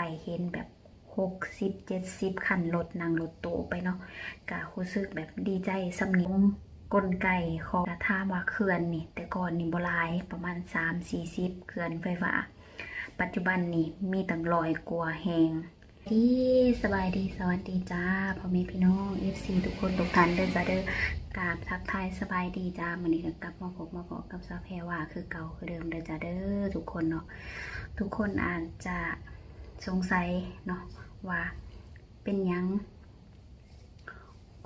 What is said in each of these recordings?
ไปเห็นแบบหกสิบเจ็ดสิบคันรถนั่งรถตู้ไปเนาะกะรู้สึกแบบดีใจสำนึกกลไกของกระทามว่าเขื่อนนี่ แต่ก่อนนี่บลายประมาณสามสี่สิบเขื่อนไฟฟ้า ปัจจุบันนี่มีตั้งร้อยกว่าแหงที่สบายดีสวัสดีจ้าพ่อแม่พี่น้อง FC ทุกคนทุกท่านเดินจะเด้อกราบทักทายสบายดีจ้ามันนี้ก็กลับมาพบมาพบกับซาแพรว่าคือเก่าคือเดิมเดินจะเด้อทุกคนเนาะทุกคนอาจจะ สงสัยเนาะว่าเป็นยัง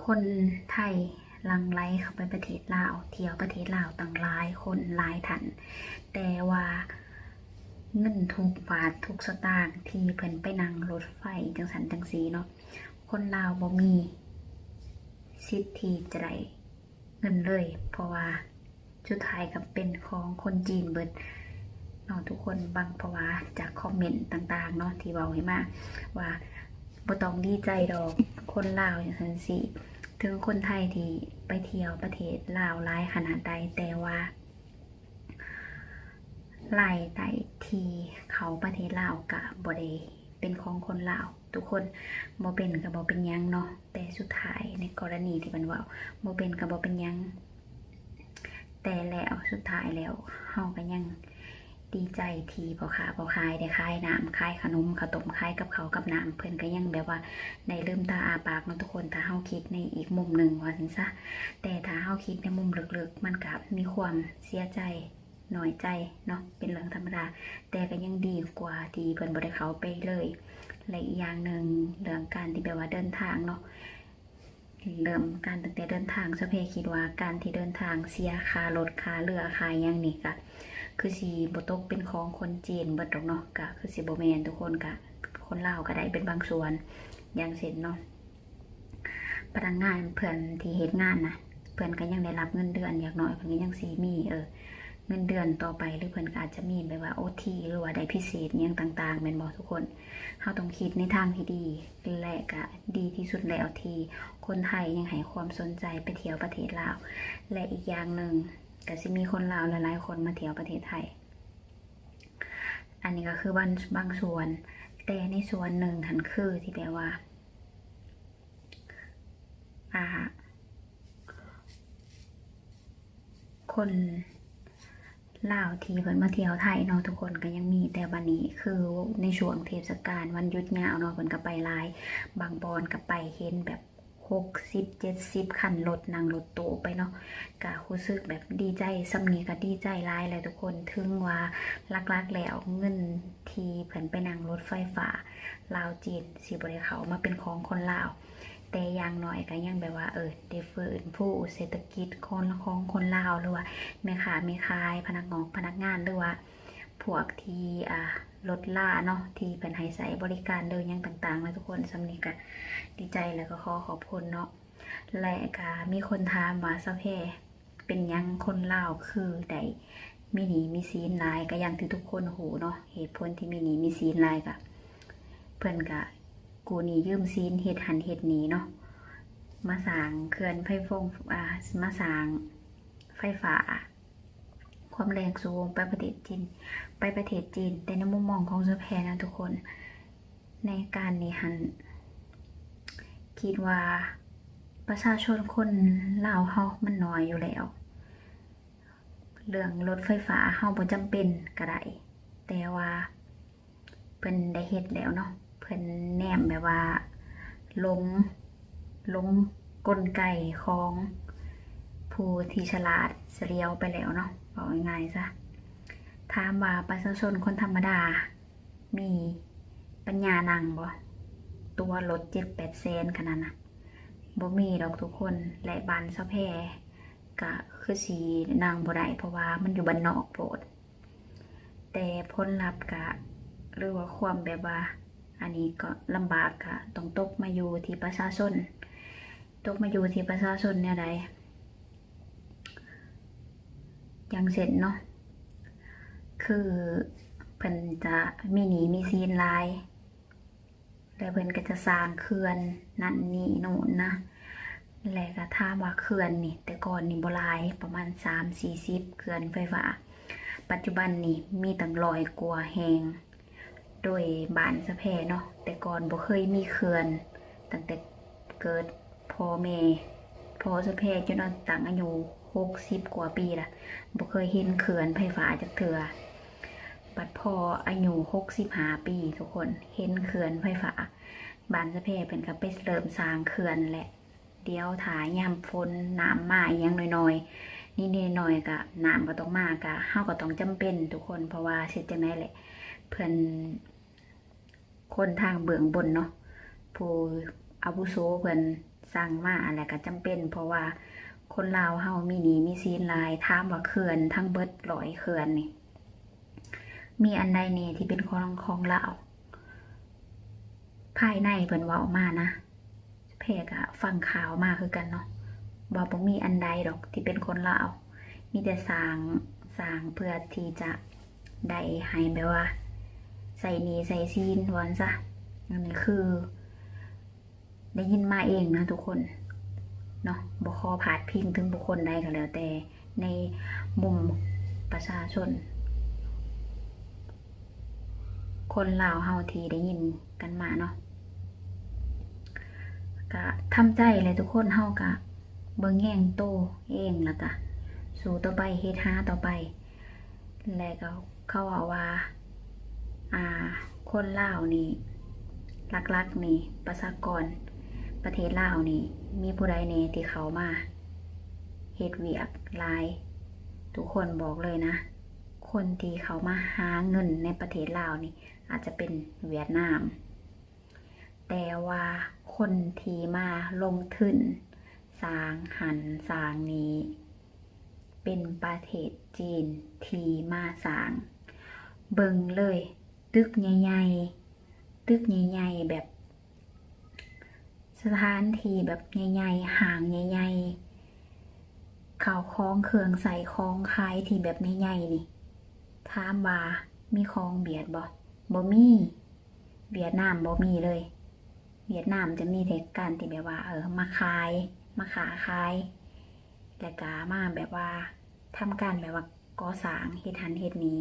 คนไทยลังไลเข้าไปประเทศลาวเที่ยวประเทศลาวต่างหลายคนหลายทัน แต่ว่าเงินทุกบาททุกสตางค์ที่เพิ่นไปนั่งรถไฟจังสันจังสีเนาะคนลาวบ่มีสิทธิ์ที่จะได้เงินเลย เพราะว่าสุดท้ายกับเป็นของคนจีนเบิด นาะทุกคนบางเพราว่าจากคอมเมนต์ต่าง ๆ เนาะที่เบาให้มาว่าบ่ต้องดีใจดอกคนลาวอย่างนั้นสิถึงคนไทยที่ไปเที่ยวประเทศลาวหลายขนาดใดแต่ว่าหลายใดที่เขาประเทศลาวกะบ่ได้เป็นของคนลาวทุกคนบ่เป็นกับบ่เป็นยังเนาะแต่สุดท้ายในกรณีที่มันว่าบ่เป็นกับบ่เป็นยังแต่แล้วสุดท้ายแล้วเฮาก็ยัง ดีใจทีพอค้าพ่อขายได้ขายน้ำขายขนมข้าวต้มขายกับเขากับน้ำเพิ่อนก็ยังแบบว่าในลืมตาอาปากเนาะทุกคนถ้าเฮาคิดในอีกมุมหนึ่งว่าซั่นซะแต่ถ้าเฮาคิดในมุมลึกๆ มันกับมีความเสียใจหน่อยใจเนาะเป็นเรื่องธรรมดา แต่ก็ยังดีกว่าที่เพิ่นบ่ได้เขาไปเลยและอีกอย่างหนึ่งเรื่องการที่แบบว่าเดินทางเนาะเริ่มการตั้งแต่เดินทางสะเพคิดว่าการที่เดินทางเสียค่ารถค่าเรือค่ายังนี่ก็ คือสิบ่ตกเป็นของคนจีนเบิดดอกเนาะก็คือสิบ่แมนทุกคนก็คนลาวก็ได้เป็นบางส่วนอย่างเช่นเนาะพนักงานเพื่อนที่เฮ็ดงานนะเพื่อนก็ยังได้รับเงินเดือนอย่างน้อยเพื่อนก็ยังสีมีเออเงินเดือนต่อไปหรือเพื่อนก็อาจจะมีแบบว่าโอทีหรือว่าได้พิเศษอยังต่างๆแม่นบอกทุกคนเราต้องคิดในทางที่ดีและก็ดีที่สุดแล้วทีคนไทยยังให้ความสนใจไปเที่ยวประเทศลาวและอีกอย่างหนึ่ง ก็จะมีคนลาวหลายๆคนมาเที่ยวประเทศไทย อันนี้ก็คือบางบางส่วน แต่ในส่วนหนึ่งหันคือที่แปลว่าอาคนลาวที่เพิ่นมาเที่ยวไทยเนาะทุกคนก็ยังมีแต่บัดนี้คือในช่วงเทศกาลวันหยุดยาวเนาะเพิ่นก็ไปหลาย บางบอนก็ไปเห็นแบบ หกสิบเจ็ดสิบคันรถนั่งรถตู้ไปเนาะก็รู้สึกแบบดีใจสำนีก็ดีใจหลายเลยทุกคนถึงว่าลักๆแล้วเงินทีเพิ่นไปนั่งรถไฟฟ้าลาวจีนสิบ่ได้เขามาเป็นของคนลาวแต่อย่างน้อยก็ยังแบบว่าเออได้ฟื้นผู้เศรษฐกิจคนของคนลาวหรือว่าแม่ค้าแม่ขายพนักงานพนักงานหรือว่า พวกที่อ่ารถล่าเนาะที่เป็นให้ใส่บริการเดินยังต่างๆนะทุกคนสำนีก็ดีใจแล้วก็ขอขอบคุณเนาะและก็มีคนถามว่าสะเพเป็นยังคนล่าคือใดมีหนีมีซีนลายก็ย่างที่ทุกคนหูเนาะเหตุผลที่มีหนีมีซีนลายก็เพื่อนก็กูนี่ยืมซีนเฮ็ดหันเฮ็ดหนีเนาะมาสางเขื่อนไฟฟงอ่ามาสางไฟฟ้า ความแรงสูงไปประเทศจีน ไปประเทศจีน แต่ในมุมมองของสแพรนะทุกคน ในการนี้หัน คิดว่าประชาชนคนลาวเฮามันน้อยอยู่แล้ว เรื่องรถไฟฟ้าเฮาบ่จำเป็นก็ได้แต่ว่าเพิ่นได้เฮ็ดแล้วเนาะเพิ่นแนมแบบว่าลงลงกลไกของ ผู้ที่ฉลาดเสียวไปแล้วเนาะบอกง่ายๆซะถามว่าประชาชนคนธรรมดา มีปัญญานังบ่ตัวรถเจ็ดแปดแสนขนาดน่ะบ่มีดอกทุกคนและบานสะแพรก็คือสีนางบ่ได้เพราะว่ามันอยู่บนนอกโปรด แต่ผลลัพธ์ก็หรือว่าความแบบว่า อันนี้ก็ลำบากค่ะต้องตกมาอยู่ที่ประชาชน ตกมาอยู่ที่ประชาชนเนี่ยใด อย่างเสร็จเนาะคือเพิ่นจะมีหนีมีซีนลาย แล้วเพิ่นก็จะสร้างเขื่อนนั่นนี่โน่นนะแล้วก็ถาว่าเขื่อนนี่ แต่ก่อนนี่บ่หลายประมาณ3 40เขื่อนไฟฟ้า ปัจจุบันนี่มีตั้งร้อยกว่าแหงโดยบ้านสะแพเนาะแต่ก่อนบ่เคยมีเขื่อนตั้งแต่เกิดพ่อแม่พ่อสะแพจนต่างอายุ 60กว่าปีละบ่เคยเห็นเขื่อนไฟฟ้าจักเทื่อบัดพ่ออายุ65ปี ทุกคนเห็นเขื่อนไฟฟ้าบ้านสะแพเป็นก็ไปเริ่มสร้างเขื่อนแหละ เดี๋ยวถ่ายยามฝนน้ำมาอหยังน้อยๆนี่นี่น้อยๆก็น้ำก็ต้องมากะเฮาก็ต้องจำเป็นทุกคนเพราะว่าสิจังไดแหละ เพิ่อนคนทางเบื้องบนเนาะผู้อาวุโสเพิ่อนสั่งมาอะไรก็จำเป็น เพราะว่า คนลาวเฮามีหนีมีสินลายถามว่าเขื่อนทั้งเบิดร้อยเขื่อนนี่ มีอันใดแน่ที่เป็นของของลาวภายในเพิ่นว้ามานะเพกอะฟังข่าวมาคือกันเนาะบอกบ่มีอันใดดอกที่เป็นคนลาวมีแต่สางสางเพื่อที่จะได้ให้แบบว่า ใส่หนีใส่ซีนวันซะอันนี้คือ ได้ยินมาเองนะทุกคน เนาะบ่ขอผาดพิงถึงบุคคลใดก็แล้วแต่ในมุมประชาชน คนลาวเฮาทีได้ยินกันมาเนาะก็ทำใจเลยทุกคนเฮากะเบิ่งแย่งโตเองแล้วก็สู่ต่อไปเฮ็ดหาต่อไป แล้วก็เขาว่าว่า อ่า คนลาวนี่ลักๆนี่ประชากร ประเทศลาวนี่ มีผู้ใดเนที่เขามาเฮ็ดเวียกลาย ทุกคนบอกเลยนะ คนที่เขามาหาเงินในประเทศลาวนี่ อาจจะเป็นเวียดนาม แต่ว่าคนที่มาลงทุนสร้างหันสร้างนี้ เป็นประเทศจีนที่มาสร้าง เบิงเลย ตึกใหญ่ๆตึกใหญ่ๆแบบ สถานที่แบบใหญ่ๆห่างใหญ่ๆข่าวคล้องเครื่องใส่คล้องคายที่แบบใหญ่ๆนี่ถามว่ามีคลองเบียดบ่บ่มีเวียดนามบ่มีเลย เวียดนามจะมีแต่การที่แบบว่า เออมาขายมาขาขายแล้วก็มาแบบว่าทำการแบบว่าก่อสร้างเฮ็ดหันเฮ็ดนี้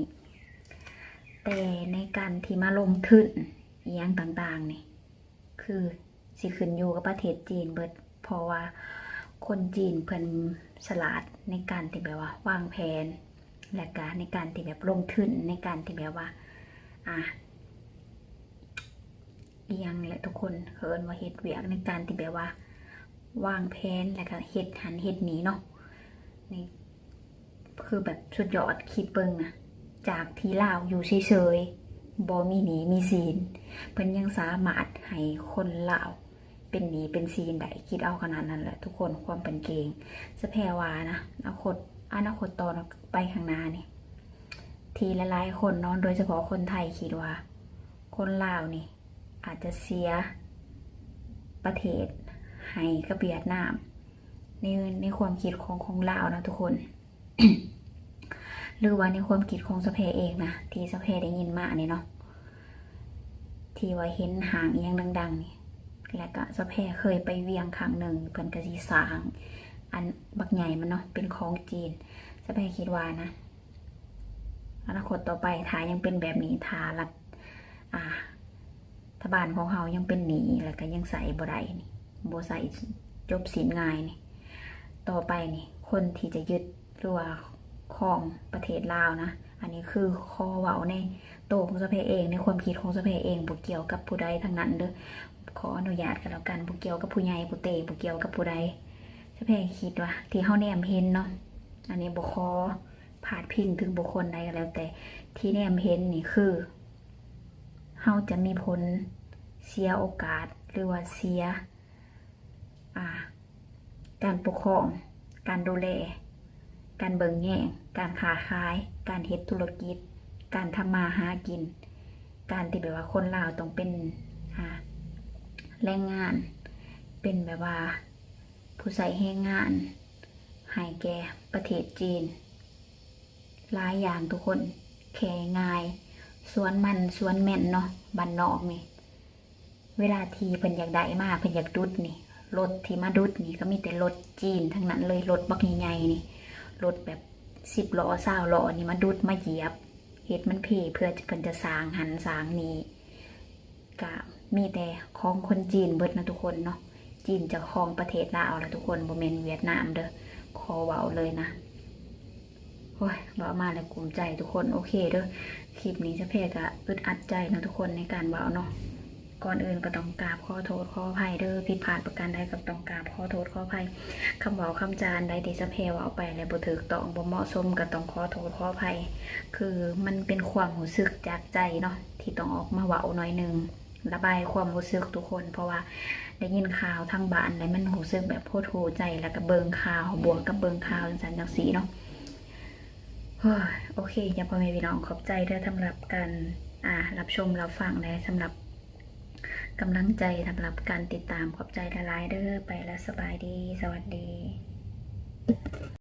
แต่ในการที่มาลงทุนอหย่างต่างๆนี่คือ สิขึ้นอยู่กับประเทศจีนเบิดเพราะว่าคนจีนเพิ่นฉลาดในการที่แบบว่าวางแผน และก็ในการที่แบบลงทุนในการที่แบบว่าอะอียังแหละทุกคนเคินว่าเฮ็ดเวียกในการที่แบบว่า วางแผนแล้วก็เฮ็ดหันเฮ็ดหนีเนาะนี่คือแบบสุดยอดคิดเบิงนะจากที่ลาวอยู่เฉยๆบ่มีหนีมีซีนเพิ่นยังสามารถให้คนลาว เป็นหนีเป็นซีนได้คิดเอาขนาดนั้นแหละทุกคนความเป็นเกงสะแพรวานะอนาคตอนาคตตอนไปข้างหน้านี่ ทีละหลายคนนาะโดยเฉพาะคนไทยคิดว่า คนลาวนี่ อาจจะเสียประเทศให้กับเวียดนามในในความคิดของของลาวนะทุกคน หรือว่าในความคิดของสเพเองนะที่สเพได้ยินมาเนี่ยเนาะที่ว่าเห็นหางเอียงดัง ๆ นี่ และก็สะเพเคยไปเวียงครั้งหนึ่งเพิ่นกะสิสาง อันบักใหญ่มันเนาะเป็นของจีนสะเพคิดว่านะอนาคตต่อไปถ้ายังเป็นแบบนี้ถ้ารัฐอ่าถ้าบ้านของเฮายังเป็นหนีแล้วก็ยังใส่บ่ได้นี่บ่ใส่จบสินง่ายนี่ต่อไปนี่คนที่จะยึดหรือว่าของประเทศลาวนะ อันนี้คือข้อเว้าในโตวของสะเพเอง ในความคิดของสะเพเองบ่เกี่ยวกับผู้ใดทั้งนั้นเด้อขออนุญาตกันแล้วกันบ่เกี่ยวกับผู้ใหญ่ผู้เตบ่เกี่ยวกับผู้ใดสะเพคิดว่าที่เฮาแนมเห็นเนาะอันนี้บ่ขอพาดพิงถึงบุคคลใดก็แล้ว แต่ที่แนมเห็นนี่คือเฮาจะมีผลเสียโอกาสหรือว่าเสียการปกครอง การดูแล การเบิงแย่ง การค้าขาย การเฮ็ดธุรกิจ การทำมาหากิน การที่แบบว่าคนลาวต้องเป็นแรงงาน เป็นแบบว่า ผู้ใส่แรงงานให้แก่ประเทศจีนหลายอย่างทุกคนแค่ง่าย สวนมันสวนแม่นเนาะบ้านนอกนี่เวลาทีเพิ่นอยากได้มากเพิ่นอยากดุดนี่รถที่มาดุดนี่ก็มีแต่รถจีนทั้งนั้นเลยรถบักใหญ่ๆนี่รถแบบ สิบล้อเศร้าล้อนี่มาดุดมาเหยียบเหตุมันเพเพื่อเพิ่นจะสางหันสางนี้ก็มีแต่ของคนจีนเบิดนะทุกคนเนาะจีนจะครองประเทศลาวแล้วทุกคนบ่แม่นเวียดนามเด้อขอเว้าเลยนะโอ้ยเว้ามาแล้วภูมิใจทุกคนโอเคเด้อคลิปนี้จะเพก็อึดอัดใจนะทุกคนในการเว้าเนาะ ก่อนอื่นก็ต้องกราบขอโทษขออภัยเด้อผิดพลาดประการใดก็ต้องกราบขอโทษขออภัยคำเว้าคำจานใดที่สะเพวเอาไปแล้วบ่ถูกต้องบ่เหมาะสมก็ต้องขอโทษขออภัย คือมันเป็นความรู้สึกจากใจเนาะที่ต้องออกมาเว้าหน่อยหนึงระบายความรู้สึกทุกคน เพราะว่าได้ยินข่าวทางบ้านแล้วมันรู้สึกแบบโพดโหใจแล้วก็เบิงข่าวบวกกับเบิงข่าวจังซั่นจังซี่เนาะโอเคอย่าพ่อแม่พี่น้องขอบใจเด้อสำหรับการอ่ารับชมรับฟังและสำหรับ กำลังใจสำหรับการติดตามขอบใจละลายเด้อไปแล้วสบายดี สวัสดี